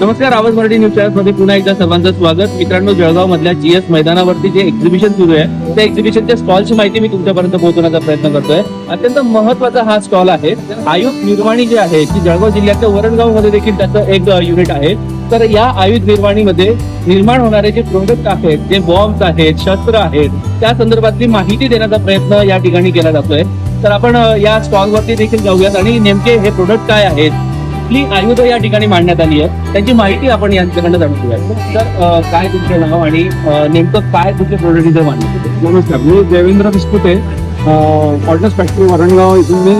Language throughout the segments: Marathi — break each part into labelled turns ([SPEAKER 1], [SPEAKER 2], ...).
[SPEAKER 1] नमस्कार आवाज मराठी न्यूज चॅनलमध्ये पुन्हा एकदा सर्वांचं स्वागत. मित्रांनो जळगाव मधल्या जीएस मैदानावरती जे एक्झिबिशन सुरू आहे त्या एक्झिबिशनच्या स्टॉलची माहिती मी तुमच्यापर्यंत पोहोचवण्याचा प्रयत्न करतोय. अत्यंत महत्त्वाचा हा स्टॉल आहे. आयुध निर्वाणी जे आहे की जळगाव जिल्ह्याच्या वरणगावमध्ये देखील त्याचं एक युनिट आहे. तर या आयुध निर्वाणीमध्ये निर्माण होणारे जे प्रोडक्ट आहेत जे बॉम्ब्स आहेत शस्त्र आहेत त्या संदर्भातली माहिती देण्याचा प्रयत्न या ठिकाणी केला जातोय. तर आपण या या स्टॉलवरती देखील जाऊयात आणि नेमके हे प्रोडक्ट काय आहेत कुठली आयुध या ठिकाणी मांडण्यात आली आहे त्याची माहिती आपण यांच्याकडनं जाणून घेऊया तर काय तुमचं नाव आणि नेमकं काय तुमचे प्रोडक्ट इथे मांडले
[SPEAKER 2] नमस्कार मी देवेंद्र बिस्कुटे ऑर्डन्स फॅक्टरी वरणगाव इथून मी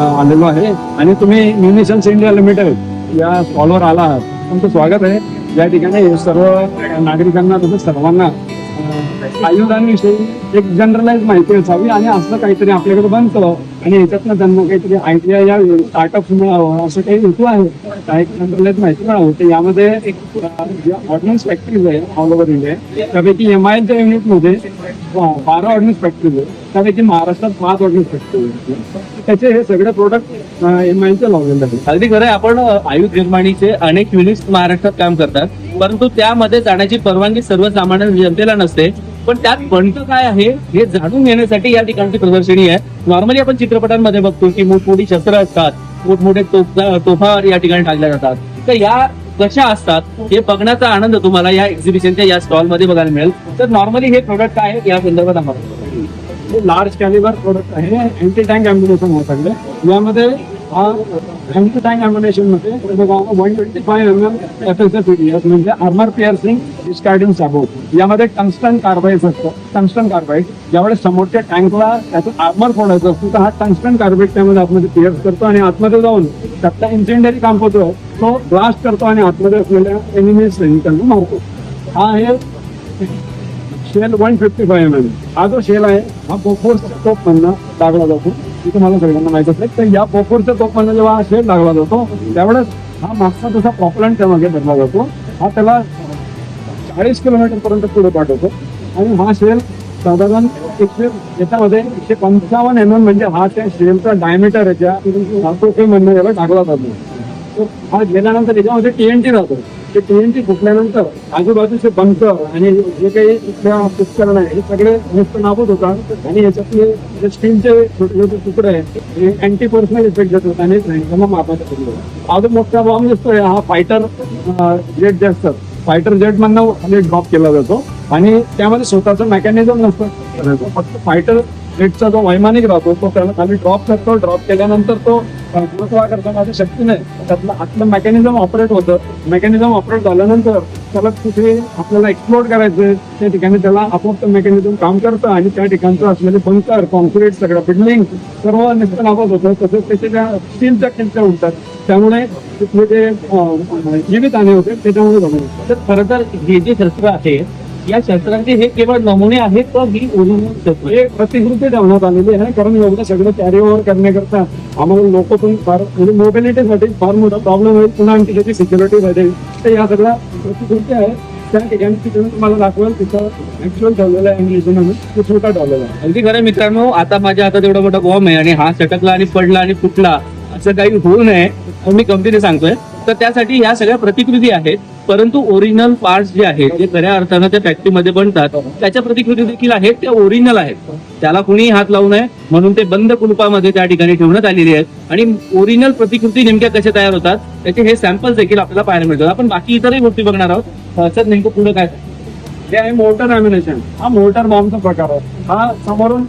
[SPEAKER 2] आलेलो आहे. आणि तुम्ही म्युनिशन्स इंडिया लिमिटेड या स्टॉलवर आला आहात. तुमचं स्वागत आहे. या ठिकाणी सर्व नागरिकांना तसंच सर्वांना आयुधांविषयी एक जनरलाइज माहिती असावी आणि असं काहीतरी आपल्याकडे बनतं. आणि याच्यातनं त्यांना काहीतरी आयडिया या स्टार्टअप मिळावं असं काही हेतू आहे. काही तंत्रज्ञात माहिती मिळावं तर यामध्ये एक अ, फॅक्टरीज आहे ऑल ओव्हर इंडिया त्यापैकी एम आय एलच्या युनिटमध्ये बारा ऑर्डन्स फॅक्टरीज आहे त्यापैकी महाराष्ट्रात पाच ऑर्डन्स फॅक्टरीज आहेत. त्याचे हे सगळे प्रोडक्ट एम आय एलचे लावलेले आहेत.
[SPEAKER 1] अगदी खरं आहे. आपण आयुष आयुध निर्माणीचे अनेक युनिट्स महाराष्ट्रात काम करतात. परंतु त्यामध्ये जाण्याची परवानगी सर्वसामान्य जनतेला नसते. पण त्यात बनतं काय आहे हे जाणून घेण्यासाठी या ठिकाणची प्रदर्शनी आहे. नॉर्मली आपण चित्रपटांमध्ये बघतो की मोठमोठी शस्त्र असतात मोठमोठे तोफा या ठिकाणी टाकल्या जातात. तर या कशा असतात हे बघण्याचा आनंद तुम्हाला या एक्झिबिशनच्या या स्टॉलमध्ये बघायला मिळेल. तर नॉर्मली हे प्रोडक्ट काय आहे या संदर्भात आम्हाला
[SPEAKER 2] लार्ज कॅलिबर प्रोडक्ट आहे अँटी टँक अम्युनेशन आहे सगळे. यामध्ये हा anti tank ammunition one twenty five M M F S F म्हणजे आर्मर पिअर्सिंग डिस्कार्डिंग साबो यामध्ये टंगस्टन कार्बाईड असतं. टंगस्टन कार्बाईड ज्यावेळेस समोरच्या टँकला त्याचं आर्मर फोडायचं असतो. तर हा टंगस्टन कार्बाईड त्यामध्ये आतमध्ये पिअर्स करतो आणि आतमध्ये जाऊन त्यातला इन्सेंडरी काम होतो तो ब्लास्ट करतो आणि आतमध्ये असलेल्या एनिमी सैनिकांना मारतो. हा आहे shell one fifty five M M हा जो शेल आहे हा बोफोर्स तोप मधनं लागला जातो. ही तुम्हाला सगळ्यांना माहीत असेल तर या बोफोर्सच्या तोप जेव्हा हा शेल लागला जातो त्यावेळेस हा मागचा तसा प्रॉपलंट त्यामागे धरला जातो. हा त्याला चाळीस किलोमीटर पर्यंत पुढे पाठवतो. आणि हा शेल साधारण एकशे याच्यामध्ये एकशे पंचावन्न एम एम म्हणजे हा त्या शेलचा डायमीटर याच्या म्हणणं याला टाकला जातो. हा गेल्यानंतर याच्यामध्ये टीएनटी राहतो. ते टीएनटी फुटल्यानंतर आजूबाजूचे बंकर आणि जे काही इथल्या उपकरण आहे हे सगळे नुसतं नाबूद होतात. आणि याच्यातले जे स्टीलचे छोटे छोटे तुकडे आहेत हे अँटी पर्सनल इफेक्ट देतात आणि त्यांना मापाचा पडलो हा मोठा बॉम्ब दिसतोय. हा फायटर जेट जे असतात फायटर जेट मधनं ड्रॉप केला जातो. आणि त्यामध्ये स्वतःचं मेकॅनिझम नसतं. फक्त फायटर जेटचा जो वैमानिक राहतो तो त्याला खाली ड्रॉप करतो. ड्रॉप केल्यानंतर तो गुरुत्वा करता माझी शक्ती नाही. त्यातलं आतलं मेकॅनिझम ऑपरेट होतं. मेकॅनिझम ऑपरेट झाल्यानंतर त्याला कुठे आपल्याला एक्सप्लोर करायचं त्या ठिकाणी त्याला आपोआप मेकॅनिझम काम करतं आणि त्या ठिकाणचं असलेले बंकर कॉन्क्रीट सगळं बिल्डिंग सर्व निघतं नाबत होतं. तसंच त्याचे त्या स्टीलच्या किल्च्या उडतात त्यामुळे तिथले जे जीवित हानी होते त्याच्यामुळे
[SPEAKER 1] तर खरं तर हे जे शस्त्र आहे या शस्त्रांचे हे केवळ नमुने आहेत तर ही ओरिजिनल शस्त्र
[SPEAKER 2] हे प्रतिकृती ठेवण्यात आलेली आहे कारण एवढं सगळं कॅरी ओव्हर करण्याकरता आम्हाला लोक पण फार म्हणजे मोबिलिटीसाठी फार मोठा प्रॉब्लेम होईल पुन्हा आणखी त्याची सिक्युरिटी वाढेल. तर या सगळ्या प्रतिकृती आहे त्या ठिकाणी तिथे तुम्हाला दाखवेल तिथं ऍक्च्युअल ठेवलेलं आहे इंग्लिश तो छोटा ठेवलेला आहे.
[SPEAKER 1] अगदी खरं मित्रांनो आता माझ्या हातात एवढा मोठा बॉम्ब आहे आणि हा सटकला आणि पडला आणि फुटला असं काही होऊ नये. हो, मी कंपनीने सांगतोय. तर त्यासाठी ह्या सगळ्या प्रतिकृती आहेत. परंतु ओरिजिनल पार्ट्स जे आहेत जे खऱ्या अर्थानं त्या फॅक्टरीमध्ये बनतात त्याच्या प्रतिकृती देखील आहेत त्या ओरिजिनल आहेत. त्याला कुणीही हात लावू नये. म्हणून ते बंद कुलपामध्ये त्या ठिकाणी ठेवण्यात आलेली आहेत. आणि ओरिजिनल प्रतिकृती नेमक्या कशा तयार होतात त्याचे हे सॅम्पल्स देखील आपल्याला पाहायला मिळतात. आपण बाकी इतरही गोष्टी बघणार आहोत. सर नेमकं पुढे काय?
[SPEAKER 2] हे आहे मोर्टर अम्युनेशन हा मोर्टर बॉम्बचा प्रकार आहे. हा समोरून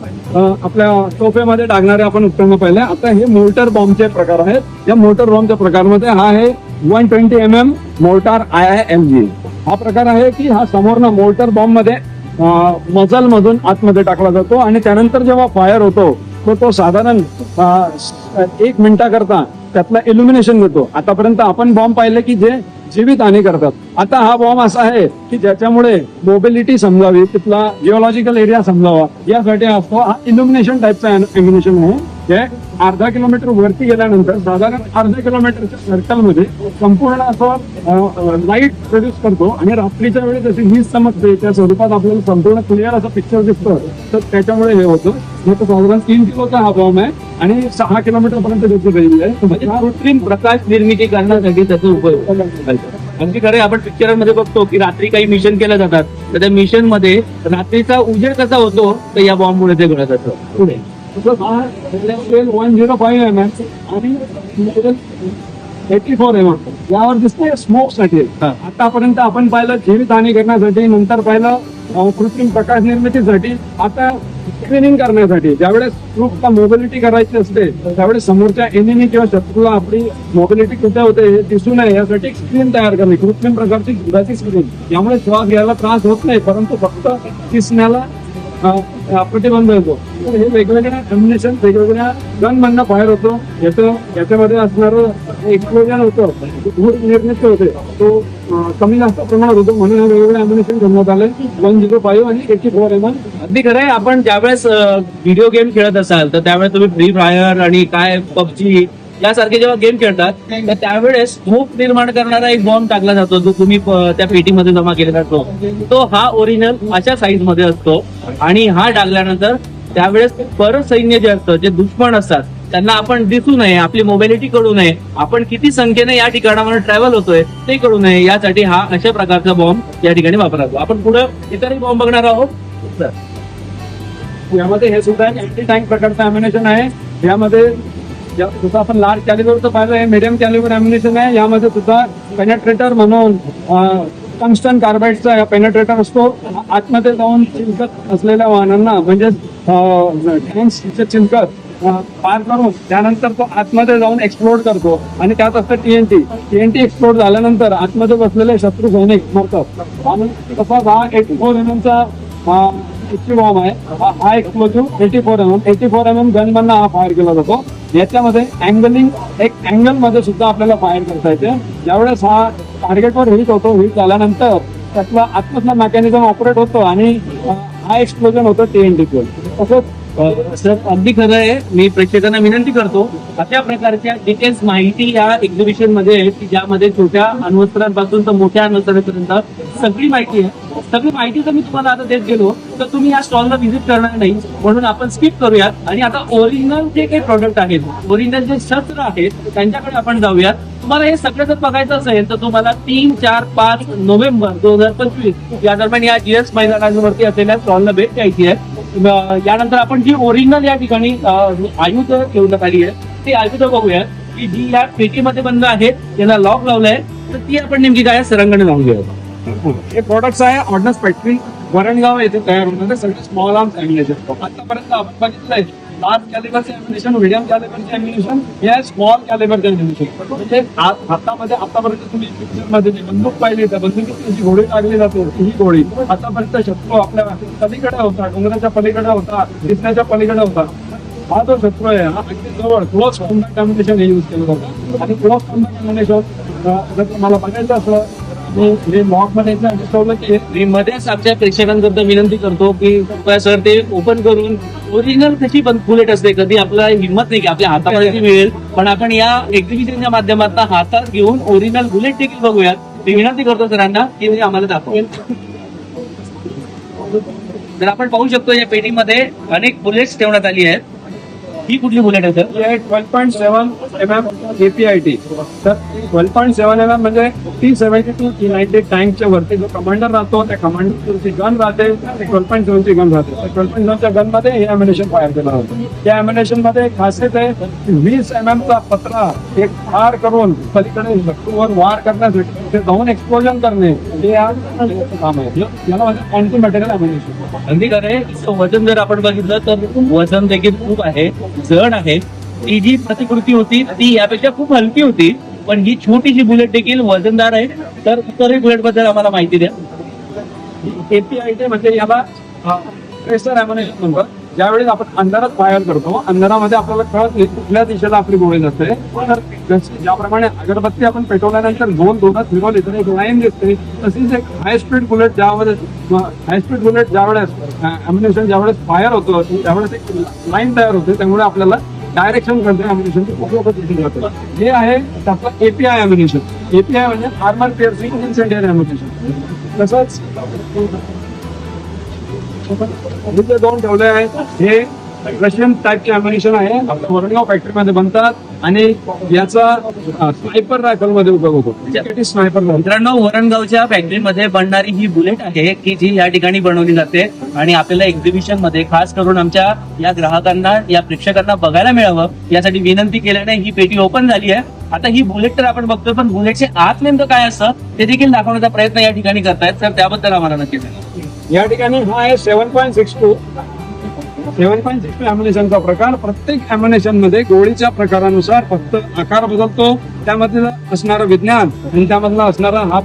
[SPEAKER 2] आपल्या तोफेमध्ये टाकणारे आपण उत्पन्न पाहिले. आता हे मोर्टर बॉम्बचे प्रकार आहेत. या मोर्टर बॉम्बच्या प्रकारमध्ये हा आहे one twenty M M mortar I I M G हा प्रकार आहे की हा समोरनं मोर्टर बॉम्बमध्ये मजल मधून आतमध्ये टाकला जातो आणि त्यानंतर जेव्हा फायर होतो तो तो साधारण एक मिनिटाकरता त्यातला इल्युमिनेशन देतो आतापर्यंत आपण बॉम्ब पाहिले की जे जीवित हानी करतात. आता हा बॉम्ब असा आहे की ज्याच्यामुळे मोबिलिटी समजावी तिथला जिओलॉजिकल एरिया समजावा. यासाठी असतो हा इल्युमिनेशन टाईपचा एम्युनेशन आहे. जे अर्धा किलोमीटर वरती गेल्यानंतर साधारण अर्धा किलोमीटरच्या सर्कलमध्ये संपूर्ण असं लाइट प्रोड्यूस करतो आणि रात्रीच्या वेळी जशी हीच चमकते त्या स्वरूपात आपल्याला संपूर्ण क्लिअर असं पिक्चर दिसतं. तर त्याच्यामुळे हे होतं. हे तर साधारण तीन किलोचा हा बॉम्ब आहे आणि सहा किलोमीटर पर्यंत त्याची रेंज आहे.
[SPEAKER 1] म्हणजे कृत्रिम प्रकाश निर्मिती करण्यासाठी त्याचा उपयोग. अगदी खरं आपण पिक्चरांमध्ये बघतो की रात्री काही मिशन केल्या जातात. तर त्या मिशनमध्ये रात्रीचा उजेड कसा होतो तर या बॉम्ब मुळे ते घडत असतं. पुढे.
[SPEAKER 2] One zero five M M आणि एटी फोर एम यावर दिसते
[SPEAKER 1] स्मोकसाठी.
[SPEAKER 2] आतापर्यंत आपण पाहिलं जीवितहानी करण्यासाठी नंतर पाहिलं कृत्रिम प्रकाश निर्मितीसाठी. आता स्क्रीनिंग करण्यासाठी. ज्यावेळेस ग्रुपला मोबिलिटी करायची असते त्यावेळेस समोरच्या एनिमी किंवा शत्रूला आपली मोबिलिटी कुठे होते हे दिसू नये. यासाठी स्क्रीन तयार करणे कृत्रिम प्रकारची दुधाची स्क्रीन यामुळे श्वास घ्यायला त्रास होत नाही परंतु फक्त दिसण्याला अं, प्रतिबंध होतो. तर हे वेगवेगळ्या कम्युनिकेशन वेगवेगळ्या गन मधनं फायर होतो. याचं याच्यामध्ये असणारं एक्सप्लोजन होतं. धूर निर्मित होते. तो कमी जास्त प्रमाणात होतो. म्हणून हे वेगवेगळे अम्युनिशन ठेवण्यात आले. वन झिरो फाईव्ह आणि एटी फोर एम
[SPEAKER 1] अगदी खरं आहे आपण ज्यावेळेस व्हिडिओ गेम खेळत असाल तर त्यावेळेस तुम्ही फ्री फायर आणि काय पबजी यासारखे जेव्हा गेम खेळतात तर त्यावेळेस स्मोक निर्माण करणारा एक बॉम्ब टाकला जातो जो तुम्ही त्या पेटीमध्ये जमा केलेला असतो. तो हा ओरिजिनल अशा साईजमध्ये असतो आणि हा टाकल्यानंतर त्यावेळेस परत सैन्य जे असतं जे दुश्मन असतात त्यांना आपण दिसू नये आपली मोबिलिटी कळू नये आपण किती संख्येने या ठिकाणावर ट्रॅव्हल होतोय ते कळू नये यासाठी हा अशा प्रकारचा बॉम्ब या ठिकाणी वापरला जातो. आपण पुढे इतरही बॉम्ब बघणार आहोत.
[SPEAKER 2] यामध्ये हे सुद्धा अँटी टँक प्रकारचं अम्युनेशन आहे. यामध्ये जसं आपण लार्ज कॅलिबरचं पाहिलं हे मिडियम कॅलिबर अम्युनेशन आहे. यामध्ये सुद्धा पेनेट्रेटर म्हणून टंगस्टन कार्बाईडचा या पेनेट्रेटर असतो. आतमध्ये जाऊन चिलकत असलेल्या वाहनांना म्हणजे टँक्सचे चिलकत पार करून त्यानंतर तो आतमध्ये जाऊन एक्सप्लोड करतो. आणि त्यात असतं टीएनटी टीएनटी एक्सप्लोड झाल्यानंतर आतमध्ये बसलेले शत्रू सैनिक मरतात. आणि तसाच हा एटी फोर एम एमचा बॉम्ब आहे. हा- explosive eighty four M M eighty four M M gun मधनं हा फायर केला जातो. याच्यामध्ये अँगलिंग एक अँगलमध्ये सुद्धा आपल्याला फायर करता येते. ज्यावेळेस हा टार्गेटवर हिट होतो हिट झाल्यानंतर त्यातला आतमधला मेकॅनिझम ऑपरेट होतो आणि हा एक्सप्लोजन होतो टीएनटी तसंच
[SPEAKER 1] सर अगदी खरं आहे. मी प्रेक्षकांना विनंती करतो अशा प्रकारच्या डिटेल्स माहिती या एक्झिबिशनमध्ये आहे की ज्यामध्ये छोट्या अण्वस्त्रांपासून तर मोठ्या अण्वस्त्रांपर्यंत सगळी माहिती आहे. सगळी माहिती तर मी तुम्हाला आता देत गेलो. तर तुम्ही या स्टॉलला व्हिजिट करणार नाही म्हणून आपण स्किप करूयात. आणि आता ओरिजिनल जे काही प्रोडक्ट आहेत ओरिजिनल जे शस्त्र आहेत त्यांच्याकडे आपण जाऊयात. तुम्हाला हे सगळं जर बघायचं असेल तर तुम्हाला तीन चार पाच नोव्हेंबर दोन हजार पंचवीस या दरम्यान या जीएस मैदानावरती असलेल्या स्टॉलला भेट द्यायची आहे. यानंतर आपण जी ओरिजिनल या ठिकाणी आयुध ठेवण्यात आली आहे ती आयुध बघूया की जी या पेटीमध्ये बंद आहेत त्याला लॉक लावलंय तर ती आपण नेमकी काय सरंगणे लावून घेऊया
[SPEAKER 2] हे प्रोडक्ट्स आहे ऑर्डनन्स फॅक्टरी वरणगाव येथे तयार होणारे सगळे स्मॉल आर्म्स अॅम्युनेशन आतापर्यंत आपण बघितलंय लार्ज कॅलिबरचे अॅम्युनेशन मिडियम कॅलिबरचे अॅम्युनेशन हे स्मॉल कॅलिबरचे अॅम्युनेशन म्हणजे हातामध्ये आतापर्यंत तुम्ही पिक्चरमध्ये जी बंदूक पाहिली तर बंदुकीत जी गोळी लागली जाते ही गोळी. आतापर्यंत शत्रू आपल्या पलीकडे होता डोंगराच्या पलीकडे होता दिसण्याच्या पलीकडे होता. हा जो शत्रू आहे हा अगदी जवळ क्लोज कॉम्बॅक्ट कॉम्बिनेशन हे युज केलं जातं. आणि क्लोज कॉम्बॅक्ट कॉम्बिनेशन जर तुम्हाला बघायचं असलं मी मध्ये
[SPEAKER 1] मी मध्येच आमच्या प्रेक्षकांकरता विनंती करतो की कृपया सर ते ओपन करून ओरिजिनल कशी पण बुलेट असते कधी आपला हिंमत नाही की आपल्या हातामध्ये मिळेल. पण आपण या एक्झिबिशनच्या माध्यमातून हातात घेऊन ओरिजिनल बुलेट देखील बघूयात. मी विनंती करतो सरांना की म्हणजे आम्हाला दाखवेल तर आपण पाहू शकतो या पेटीमध्ये अनेक बुलेट्स ठेवण्यात आली आहेत. ही कुठली बुलेट आहे सर
[SPEAKER 2] आहे twelve point seven M M APIT तर twelve point seven M M म्हणजे टी सेव्हन्टी टू युनायटेड टाईमच्या टँकच्या वरती जो कमांडर राहतो त्या कमांडरची गन राहते ट्वेल्व पॉईंट सेव्हनची गन राहते. ट्वेल्व पॉईंट सेव्हनच्या गनमध्ये हे अम्युनेशन फायर केलं जातं त्या अम्युनेशनमध्ये एक खासियत आहे की वीस एम चा पत्रा एक फार करून पलीकडे शत्रूवर वार करण्यासाठी ते जाऊन एक्सप्लोजन करणे हे या काम आहे. याला म्हणजे अँटी मटेरियल अम्युनेशन
[SPEAKER 1] अगदी खरं आहे. इतकं वजन जर आपण बघितलं तर वजन देखील खूप आहे जड आहे. ती जी प्रतिकृती होती ती यापेक्षा खूप हलकी होती. पण ही छोटीशी बुलेट देखील वजनदार आहे. तर इतरही बुलेटबद्दल आम्हाला माहिती द्या.
[SPEAKER 2] एपीआयटी म्हणजे याला प्रेशर अॅम्युनेशन म्हणतात. ज्यावेळेस आपण अंधारात फायर करतो अंधारामध्ये आपल्याला कळत नाही कुठल्या दिशेला आपली गोळी जाते तर ज्याप्रमाणे अगरबत्ती आपण पेटवल्यानंतर दोन दोनात फिरवली तर एक लाईन दिसते. तशीच एक हाय स्पीड बुलेट ज्यावेळेस हाय स्पीड बुलेट ज्यावेळेस अम्युनेशन ज्यावेळेस फायर होतो त्यावेळेस एक लाईन तयार होते. त्यामुळे आपल्याला डायरेक्शन करते अम्युनेशनची उपयोग दिसून जातो. हे आहे त्यातलं एपीआय अम्युनेशन एपीआय म्हणजे आर्मर पिअर्सिंग इन्सेंडियर अम्युनेशन तसंच इथे दोन ठेवले आहेत हे रशियन टाईपचे अम्युनेशन आहे. आपल्या फॅक्टरीमध्ये बनतात. आणि याचा स्नायपर रायफलमध्ये उपयोग होतो. स्नायपर
[SPEAKER 1] मित्रांनो वरणगावच्या फॅक्टरीमध्ये बनणारी ही बुलेट आहे की जी या ठिकाणी बनवली जाते. आणि आपल्याला एक्झिबिशनमध्ये खास करून आमच्या या ग्राहकांना या प्रेक्षकांना बघायला मिळावं. यासाठी विनंती केल्याने ही पेटी ओपन झाली आहे. आता ही बुलेट तर आपण बघतोय पण बुलेटचे आत नेमकं काय असतं ते देखील दाखवण्याचा प्रयत्न या ठिकाणी करतायत. तर त्याबद्दल आम्हाला नक्की सांगा.
[SPEAKER 2] या ठिकाणी हा आहे seven point six two seven point six two ॲम्युनेशनचा प्रकार. प्रत्येक ॲम्युनेशनमध्ये गोळीच्या प्रकारानुसार फक्त आकार बदलतो. त्यामधलं असणारं विज्ञान आणि त्यामधला असणारा हा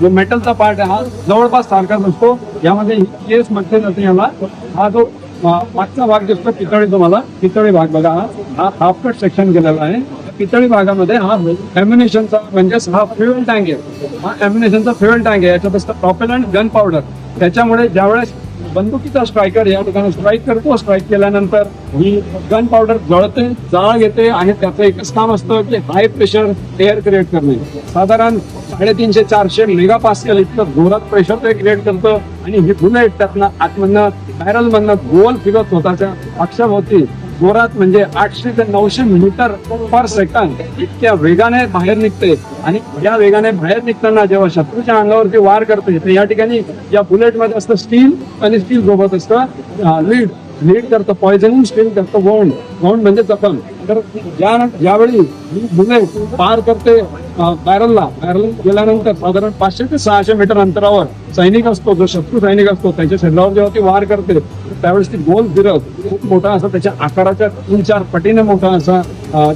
[SPEAKER 2] जो मेटलचा पार्ट आहे हा जवळपास सारखाच असतो. यामध्ये केस म्हटले जाते याला हा जो मागचा भाग दिसतो पितळी तुम्हाला. पितळी भाग बघा हा. हा हाफ कट सेक्शन केलेला आहे. पितळी भागामध्ये हा एम्युनेशनचा म्हणजेच हा फ्युएल टँक आहे. हा एम्युनेशनचा फ्युएल टँक आहे. याच्यात असतं प्रॉपेलंट गन पावडर त्याच्यामुळे ज्यावेळेस बंदुकीचा स्ट्रायकर या ठिकाणी स्ट्राईक करतो स्ट्राईक केल्यानंतर ही गन पावडर जळते जाळ येते आणि त्याचं एकच काम असतं की हाय प्रेशर एअर क्रिएट करणे. साधारण साडेतीनशे चारशे मेगा पास्कल इतकं जोरात प्रेशर ते क्रिएट करतं आणि ही बुलेट त्यातनं आतमधनं बॅरलमधनं गोल फिरत स्वतःच्या अक्षाभोवती जोरात म्हणजे आठशे ते नऊशे मीटर पर सेकंद इतक्या वेगाने बाहेर निघते. आणि या वेगाने बाहेर निघताना जेव्हा शत्रूच्या अंगावरती वार करते तर या ठिकाणी या बुलेटमध्ये असतं स्टील आणि स्टील सोबत असतं लीड. लीड करतं पॉयझनिंग स्टील करतं वोंड वोंड म्हणजे जखम. तर ज्या ज्यावेळी ही बुलेट पार करते बॅरलला बॅरल गेल्यानंतर साधारण पाचशे ते सहाशे मीटर अंतरावर सैनिक असतो जो शत्रू सैनिक असतो त्याच्या शरीरावर जेव्हा ती वार करते त्यावेळेस ती गोल फिरत खूप मोठा असा त्याच्या आकाराच्या तीन चार पटीने मोठा असा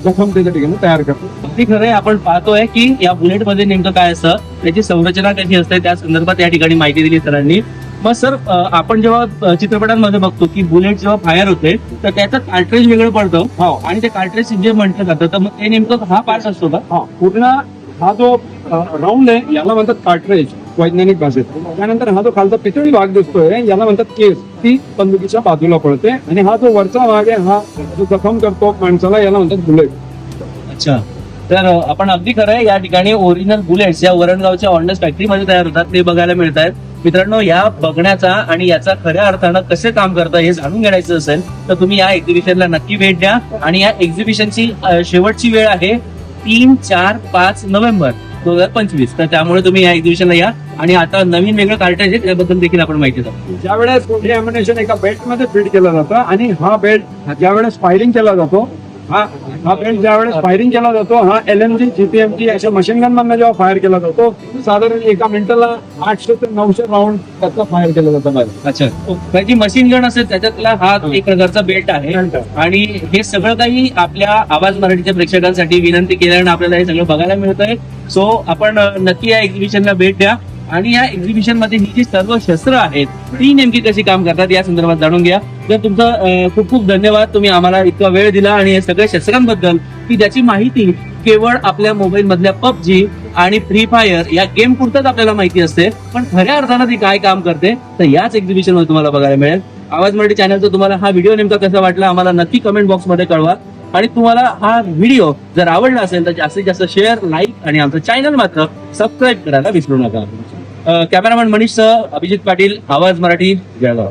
[SPEAKER 2] जखम त्याच्या ठिकाणी तयार करतो.
[SPEAKER 1] अगदी खरं आहे आपण पाहतोय की या बुलेटमध्ये नेमकं काय असतं त्याची संरचना कशी असते त्या संदर्भात या ठिकाणी माहिती दिली सरांनी. मग सर आपण जेव्हा चित्रपटांमध्ये बघतो की बुलेट जेव्हा फायर होते तर त्याचं कार्ट्रेज वेगळं पडतं.
[SPEAKER 2] हो.
[SPEAKER 1] आणि ते कार्ट्रेज जे म्हटलं जातं तर मग ते नेमकं हा पार्ट असतो का?
[SPEAKER 2] हा. पूर्ण हा जो राऊंड आहे याला म्हणतात कार्ट्रेज वैज्ञानिक भाषेत. त्यानंतर हा जो खालचा पितळी भाग दिसतोय याला म्हणतात केस. ती बंदुकीच्या बाजूला पडते. आणि हा जो वरचा भाग आहे हा जो जखम करतो माणसाला याला म्हणतात बुलेट.
[SPEAKER 1] अच्छा. तर आपण अगदी खरं आहे या ठिकाणी ओरिजिनल बुलेट्स या वरणगावच्या ऑनडस फॅक्टरीमध्ये तयार होतात ते बघायला मिळत आहेत मित्रांनो या बघण्याचा आणि याचा खऱ्या अर्थानं कसे काम करतं हे जाणून घेण्याचं असेल तर तुम्ही या एक्झिबिशनला नक्की भेट द्या. आणि या एक्झिबिशनची शेवटची वेळ आहे तीन चार पाच नोव्हेंबर दोन हजार पंचवीस. तर त्यामुळे तुम्ही या एक्झिबिशनला या. आणि आता नवीन वेगळं कार्टेज आहे त्याबद्दल देखील आपण माहिती जातो
[SPEAKER 2] ज्या वेळेस एका बेल्टमध्ये फिट केला जातं आणि हा बेल्ट ज्या वेळेस फायरिंग केला जातो हा हा बेल्ट फायरिंग केला जातो हा एल एम जी जीपीएमजी अशा मशीन गन मधनं जेव्हा फायर केला जातो साधारण एका मिनिटाला आठशे ते नऊशे राऊंड त्याचा फायर केला जातो बाहेर.
[SPEAKER 1] अच्छा. जी मशीन गन असेल त्याच्यातला हा एक प्रकारचा बेल्ट आहे.
[SPEAKER 2] Belt.
[SPEAKER 1] आणि हे सगळं काही आपल्या आवाज मराठीच्या प्रेक्षकांसाठी विनंती केल्यानं आपल्याला हे सगळं बघायला मिळत आहे सो आपण अं, नक्की या एक्झिबिशनला भेट द्या. आणि या एक्झिबिशनमध्ये ही जी सर्व शस्त्र आहेत ती नेमकी कशी काम करतात या संदर्भात जाणून घ्या. तर तुमचं खूप खूप धन्यवाद. तुम्ही आम्हाला इतका वेळ दिला आणि हे सगळ्या शस्त्रांबद्दल की ज्याची माहिती केवळ आपल्या मोबाईल मधल्या पबजी आणि फ्री फायर या गेम पुरतच आपल्याला माहिती असते. पण खऱ्या अर्थानं ती काय काम करते तर याच एक्झिबिशनमध्ये तुम्हाला बघायला मिळेल. आवाज मराठी चॅनलचा तुम्हाला हा व्हिडिओ नेमका कसा वाटला आम्हाला नक्की कमेंट बॉक्समध्ये कळवा. आणि तुम्हाला हा व्हिडिओ जर आवडला असेल तर जास्तीत जास्त शेअर लाईक आणि आमचं चॅनल मात्र सबस्क्राईब करायला विसरू नका. कॅमेरामॅन मनीषसह अभिजित पाटील आवाज मराठी जळगाव.